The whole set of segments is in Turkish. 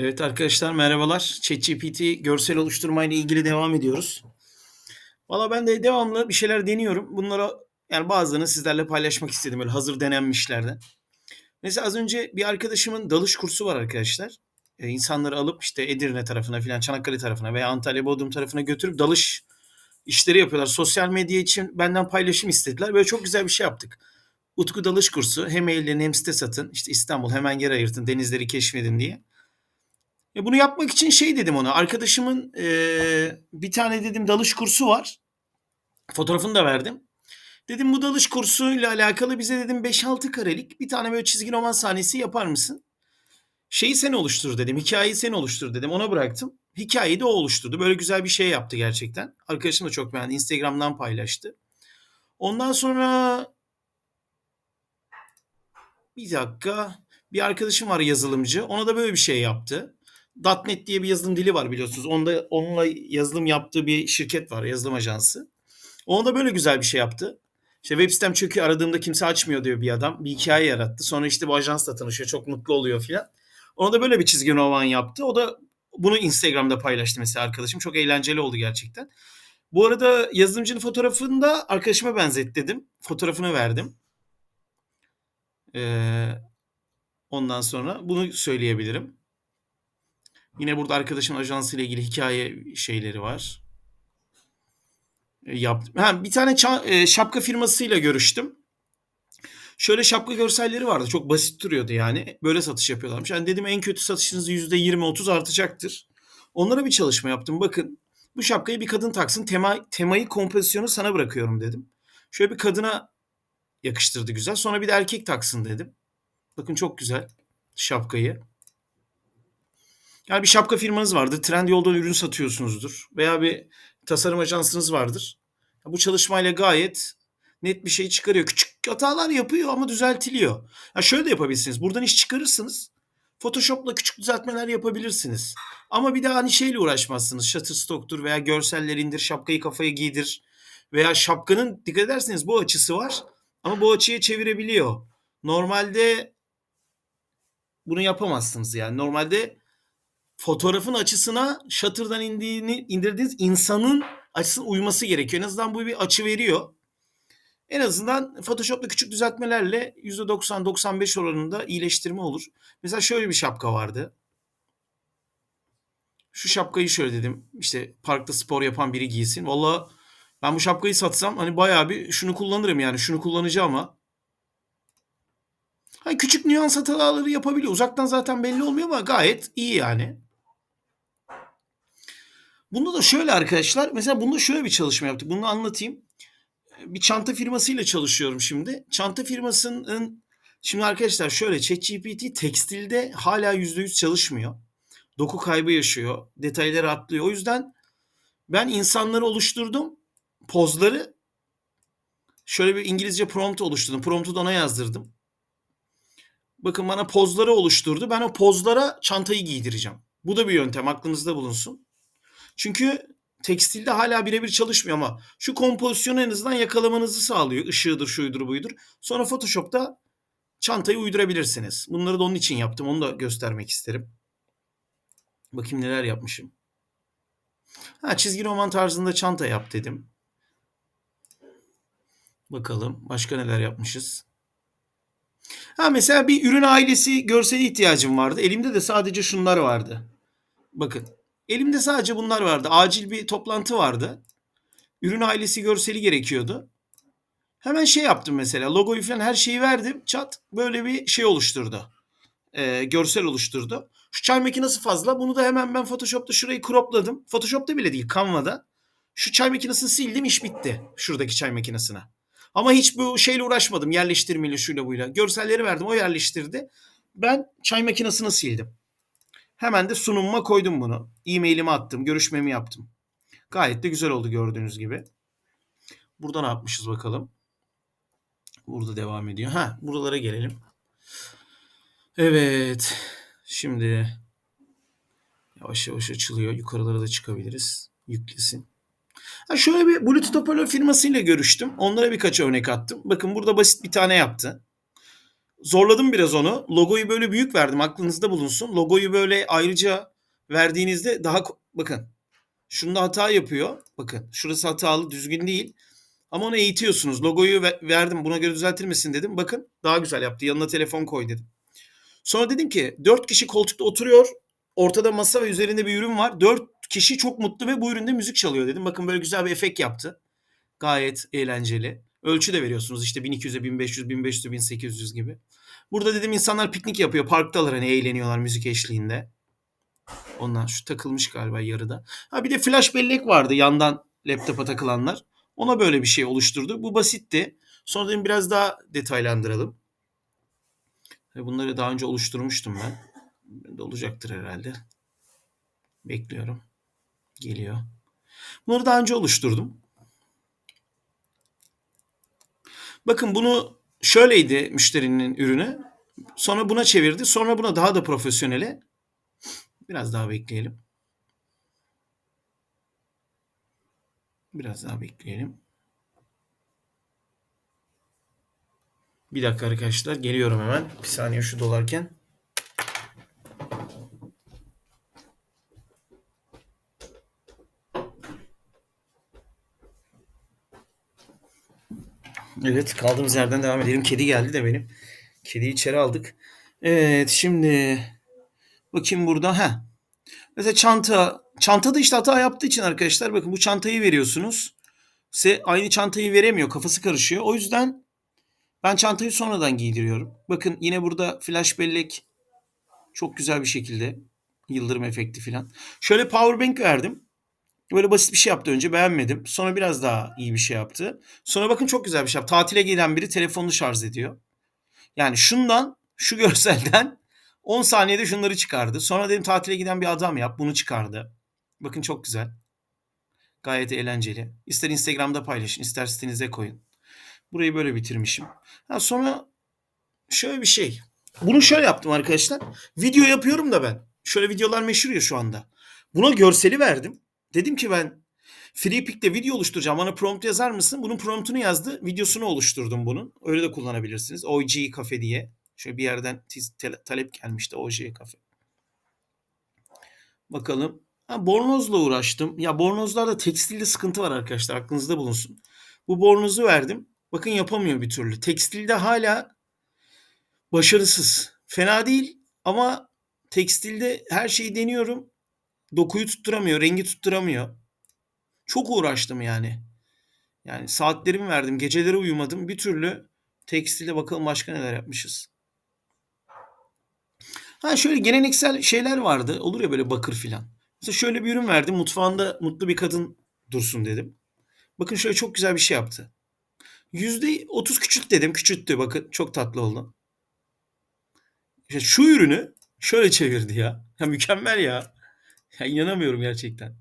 Evet arkadaşlar merhabalar. ChatGPT görsel oluşturma ile ilgili devam ediyoruz. Valla ben de devamlı bir şeyler deniyorum. Bunlara yani bazılarını sizlerle paylaşmak istedim böyle hazır denenmişlerden. Mesela az önce bir arkadaşımın dalış kursu var arkadaşlar. Ee, insanları alıp işte Edirne tarafına filan Çanakkale tarafına veya Antalya Bodrum tarafına götürüp dalış işleri yapıyorlar. Sosyal medya için benden paylaşım istediler. Böyle çok güzel bir şey yaptık. Utku dalış kursu hem mailden hem site satın. İşte İstanbul hemen yer ayırtın denizleri keşfedin diye. E bunu yapmak için şey dedim ona. Arkadaşımın e, bir tane dedim dalış kursu var. Fotoğrafını da verdim. Dedim bu dalış kursuyla alakalı bize dedim 5-6 karelik bir tane böyle çizgi roman sahnesi yapar mısın? Şeyi sen oluştur dedim. Hikayeyi sen oluştur dedim. Ona bıraktım. Hikayeyi de o oluşturdu. Böyle güzel bir şey yaptı gerçekten. Arkadaşım da çok beğendi. Instagram'dan paylaştı. Ondan sonra bir dakika bir arkadaşım var yazılımcı. Ona da böyle bir şey yaptı. .NET diye bir yazılım dili var biliyorsunuz. Onda onunla yazılım yaptığı bir şirket var, yazılım ajansı. Ona da böyle güzel bir şey yaptı. İşte web sitem çöküyor aradığımda kimse açmıyor diyor bir adam. Bir hikaye yarattı. Sonra işte bu ajansla tanışıyor. Çok mutlu oluyor filan. Ona da böyle bir çizgi roman yaptı. O da bunu Instagram'da paylaştı mesela arkadaşım. Çok eğlenceli oldu gerçekten. Bu arada yazılımcının fotoğrafını da arkadaşıma benzet dedim. Fotoğrafını verdim. Ee, ondan sonra bunu söyleyebilirim. Yine burada arkadaşın ajansı ile ilgili hikaye şeyleri var. E, yaptım. Ha, bir tane ça- e, şapka firmasıyla görüştüm. Şöyle şapka görselleri vardı. Çok basit duruyordu yani. Böyle satış yapıyorlarmış. Yani dedim en kötü satışınız %20-30 artacaktır. Onlara bir çalışma yaptım. Bakın bu şapkayı bir kadın taksın. Tema, temayı kompozisyonu sana bırakıyorum dedim. Şöyle bir kadına yakıştırdı güzel. Sonra bir de erkek taksın dedim. Bakın çok güzel şapkayı. Yani bir şapka firmanız vardır. Trendyol'dan ürün satıyorsunuzdur. Veya bir tasarım ajansınız vardır. Bu çalışmayla gayet net bir şey çıkarıyor. Küçük hatalar yapıyor ama düzeltiliyor. Ya şöyle de yapabilirsiniz. Buradan iş çıkarırsınız. Photoshop'la küçük düzeltmeler yapabilirsiniz. Ama bir daha hani şeyle uğraşmazsınız. Shutterstock'tur veya görseller indir, şapkayı kafaya giydir. Veya şapkanın dikkat ederseniz bu açısı var. Ama bu açıya çevirebiliyor. Normalde bunu yapamazsınız yani. Normalde fotoğrafın açısına shutter'dan indiğini, indirdiğiniz insanın açısına uyması gerekiyor. En azından bu bir açı veriyor. En azından Photoshop'ta küçük düzeltmelerle %90-95 oranında iyileştirme olur. Mesela şöyle bir şapka vardı. Şu şapkayı şöyle dedim. İşte parkta spor yapan biri giysin. Valla ben bu şapkayı satsam hani bayağı bir şunu kullanırım yani. Şunu kullanacağım ama. Hani küçük nüans hataları yapabiliyor. Uzaktan zaten belli olmuyor ama gayet iyi yani. Bunda da şöyle arkadaşlar. Mesela bunda şöyle bir çalışma yaptık. Bunu anlatayım. Bir çanta firmasıyla çalışıyorum şimdi. Çanta firmasının şimdi arkadaşlar şöyle ChatGPT tekstilde hala %100 çalışmıyor. Doku kaybı yaşıyor. Detayları atlıyor. O yüzden ben insanları oluşturdum. Pozları şöyle bir İngilizce prompt oluşturdum. Prompt'u da ona yazdırdım. Bakın bana pozları oluşturdu. Ben o pozlara çantayı giydireceğim. Bu da bir yöntem aklınızda bulunsun. Çünkü tekstilde hala birebir çalışmıyor ama şu kompozisyonu en azından yakalamanızı sağlıyor. Işığıdır, şuydur, buydur. Sonra Photoshop'ta çantayı uydurabilirsiniz. Bunları da onun için yaptım. Onu da göstermek isterim. Bakayım neler yapmışım. Ha, çizgi roman tarzında çanta yap dedim. Bakalım başka neler yapmışız. Ha mesela bir ürün ailesi görseli ihtiyacım vardı. Elimde de sadece şunlar vardı. Bakın Elimde sadece bunlar vardı. Acil bir toplantı vardı. Ürün ailesi görseli gerekiyordu. Hemen şey yaptım mesela. Logoyu falan her şeyi verdim. Çat böyle bir şey oluşturdu. Ee, görsel oluşturdu. Şu çay makinesi fazla. Bunu da hemen ben Photoshop'ta şurayı cropladım. Photoshop'ta bile değil Canva'da. Şu çay makinesini sildim iş bitti. Şuradaki çay makinesine. Ama hiç bu şeyle uğraşmadım. Yerleştirmeyle şuyla buyla. Görselleri verdim o yerleştirdi. Ben çay makinesini sildim. Hemen de sunumuma koydum bunu. E-mailimi attım, görüşmemi yaptım. Gayet de güzel oldu gördüğünüz gibi. Burada ne yapmışız bakalım. Burada devam ediyor. Ha, buralara gelelim. Evet. Şimdi yavaş yavaş açılıyor. Yukarılara da çıkabiliriz. Yüklesin. Ha şöyle bir Bluetooth hoparlör firmasıyla görüştüm. Onlara birkaç örnek attım. Bakın burada basit bir tane yaptı. Zorladım biraz onu. Logoyu böyle büyük verdim. Aklınızda bulunsun. Logoyu böyle ayrıca verdiğinizde daha bakın. Şunda hata yapıyor. Bakın şurası hatalı, düzgün değil. Ama onu eğitiyorsunuz. Logoyu verdim. Buna göre düzeltir misin dedim. Bakın daha güzel yaptı. Yanına telefon koy dedim. Sonra dedim ki dört kişi koltukta oturuyor. Ortada masa ve üzerinde bir ürün var. Dört kişi çok mutlu ve bu üründe müzik çalıyor dedim. Bakın böyle güzel bir efekt yaptı. Gayet eğlenceli. Ölçü de veriyorsunuz işte 1200'e 1500, 1500'e 1800 gibi. Burada dedim insanlar piknik yapıyor. Parktalar hani eğleniyorlar müzik eşliğinde. Ondan şu takılmış galiba yarıda. Ha bir de flash bellek vardı yandan laptopa takılanlar. Ona böyle bir şey oluşturdu. Bu basitti. Sonra dedim biraz daha detaylandıralım. Bunları daha önce oluşturmuştum ben. De olacaktır herhalde. Bekliyorum. Geliyor. Bunları daha önce oluşturdum. Bakın bunu şöyleydi müşterinin ürünü. Sonra buna çevirdi. Sonra buna daha da profesyonele. Biraz daha bekleyelim. Biraz daha bekleyelim. Bir dakika arkadaşlar. Geliyorum hemen. Bir saniye şu dolarken. Evet kaldığımız yerden devam edelim. Kedi geldi de benim. Kediyi içeri aldık. Evet şimdi bakayım burada. ha. Mesela çanta. Çantada işte hata yaptığı için arkadaşlar bakın bu çantayı veriyorsunuz. Size aynı çantayı veremiyor. Kafası karışıyor. O yüzden ben çantayı sonradan giydiriyorum. Bakın yine burada flash bellek çok güzel bir şekilde. Yıldırım efekti falan. Şöyle power bank verdim. Böyle basit bir şey yaptı önce beğenmedim. Sonra biraz daha iyi bir şey yaptı. Sonra bakın çok güzel bir şey yaptı. Tatile giden biri telefonunu şarj ediyor. Yani şundan şu görselden 10 saniyede şunları çıkardı. Sonra dedim tatile giden bir adam yap. Bunu çıkardı. Bakın çok güzel. Gayet eğlenceli. İster Instagram'da paylaşın, ister sitenize koyun. Burayı böyle bitirmişim. Ha, sonra şöyle bir şey. Bunu şöyle yaptım arkadaşlar. Video yapıyorum da ben. Şöyle videolar meşhur ya şu anda. Buna görseli verdim. Dedim ki ben FreePick'te video oluşturacağım. Bana prompt yazar mısın? Bunun promptunu yazdı. Videosunu oluşturdum bunun. Öyle de kullanabilirsiniz. OG Cafe diye. Şöyle bir yerden talep gelmişti OG Cafe. Bakalım. Ha, bornozla uğraştım. Ya bornozlarda tekstilde sıkıntı var arkadaşlar. Aklınızda bulunsun. Bu bornozu verdim. Bakın yapamıyor bir türlü. Tekstilde hala başarısız. Fena değil ama tekstilde her şeyi deniyorum. Dokuyu tutturamıyor, rengi tutturamıyor. Çok uğraştım yani. Yani saatlerimi verdim, geceleri uyumadım. Bir türlü tekstilde bakalım başka neler yapmışız. Ha şöyle geleneksel şeyler vardı. Olur ya böyle bakır filan. Mesela şöyle bir ürün verdim. Mutfağında mutlu bir kadın dursun dedim. Bakın şöyle çok güzel bir şey yaptı. %30 küçült dedim. Küçülttü. Bakın çok tatlı oldu. İşte şu ürünü şöyle çevirdi ya. Ya mükemmel ya. Ya inanamıyorum gerçekten.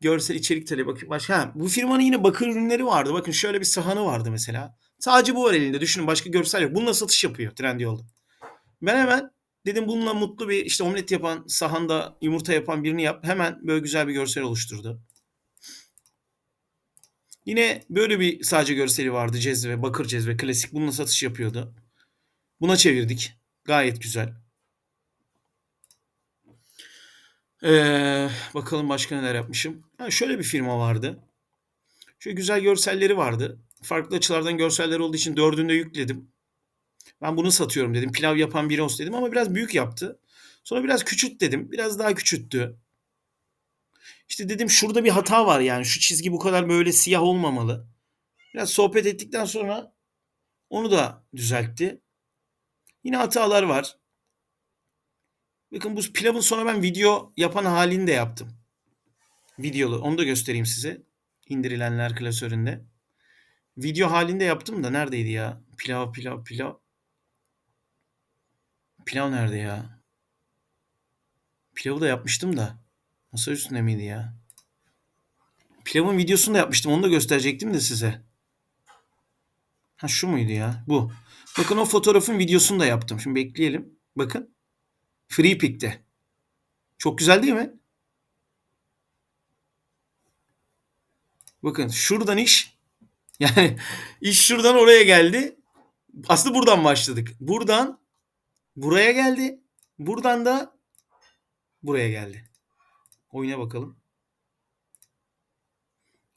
Görsel içerik talebi bakın başka. Ha, bu firmanın yine bakır ürünleri vardı. Bakın şöyle bir sahanı vardı mesela. Sadece bu var elinde. Düşünün başka görsel yok. Bununla satış yapıyor Trendyol'da. Ben hemen dedim bununla mutlu bir işte omlet yapan, sahanda yumurta yapan birini yap. Hemen böyle güzel bir görsel oluşturdu. Yine böyle bir sadece görseli vardı cezve, bakır cezve, klasik. Bununla satış yapıyordu. Buna çevirdik. Gayet güzel. Ee, bakalım başka neler yapmışım. Ha, şöyle bir firma vardı. Şöyle güzel görselleri vardı. Farklı açılardan görseller olduğu için dördünde yükledim. Ben bunu satıyorum dedim. Pilav yapan biri olsun dedim ama biraz büyük yaptı. Sonra biraz küçült dedim. Biraz daha küçülttü. İşte dedim şurada bir hata var yani. Şu çizgi bu kadar böyle siyah olmamalı. Biraz sohbet ettikten sonra onu da düzeltti. Yine hatalar var. Bakın bu pilavın sonra ben video yapan halini de yaptım. Videolu. Onu da göstereyim size. İndirilenler klasöründe. Video halinde yaptım da neredeydi ya? Pilav, pilav, pilav. Pilav nerede ya? Pilavı da yapmıştım da. Masa üstünde miydi ya? Pilavın videosunu da yapmıştım. Onu da gösterecektim de size. Ha şu muydu ya? Bu. Bakın o fotoğrafın videosunu da yaptım. Şimdi bekleyelim. Bakın. Free Pick'te. Çok güzel değil mi? Bakın şuradan iş yani iş şuradan oraya geldi. Aslında buradan başladık. Buradan buraya geldi. Buradan da buraya geldi. Oyuna bakalım.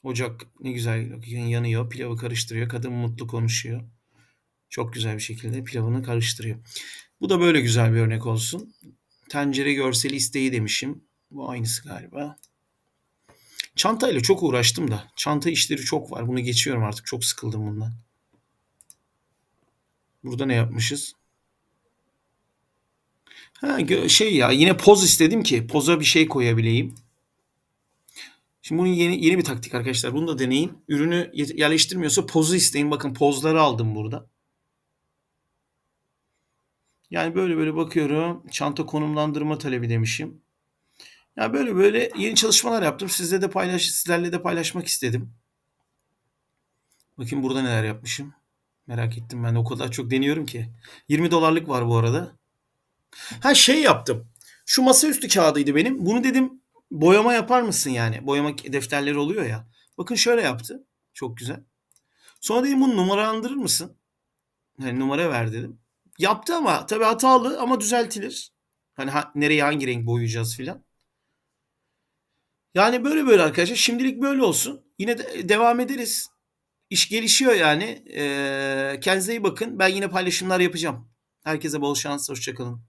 Ocak ne güzel yanıyor. Pilavı karıştırıyor. Kadın mutlu konuşuyor. Çok güzel bir şekilde pilavını karıştırıyor. Bu da böyle güzel bir örnek olsun. Tencere görseli isteği demişim. Bu aynısı galiba. Çantayla çok uğraştım da. Çanta işleri çok var. Bunu geçiyorum artık. Çok sıkıldım bundan. Burada ne yapmışız? Ha, şey ya yine poz istedim ki poza bir şey koyabileyim. Şimdi bunun yeni yeni bir taktik arkadaşlar. Bunu da deneyin. Ürünü yerleştirmiyorsa pozu isteyin. Bakın pozları aldım burada. Yani böyle böyle bakıyorum. Çanta konumlandırma talebi demişim. Ya böyle böyle yeni çalışmalar yaptım. Sizle de paylaş, sizlerle de paylaşmak istedim. Bakayım burada neler yapmışım. Merak ettim ben o kadar çok deniyorum ki. 20 dolarlık var bu arada. Ha şey yaptım. Şu masaüstü kağıdıydı benim. Bunu dedim boyama yapar mısın yani? Boyama defterleri oluyor ya. Bakın şöyle yaptı. Çok güzel. Sonra dedim bunu numaralandırır mısın? Hani numara ver dedim. Yaptı ama tabii hatalı ama düzeltilir. Hani ha, nereye hangi renk boyayacağız filan. Yani böyle böyle arkadaşlar. Şimdilik böyle olsun. Yine de devam ederiz. İş gelişiyor yani. Ee, kendinize iyi bakın. Ben yine paylaşımlar yapacağım. Herkese bol şans. Hoşçakalın.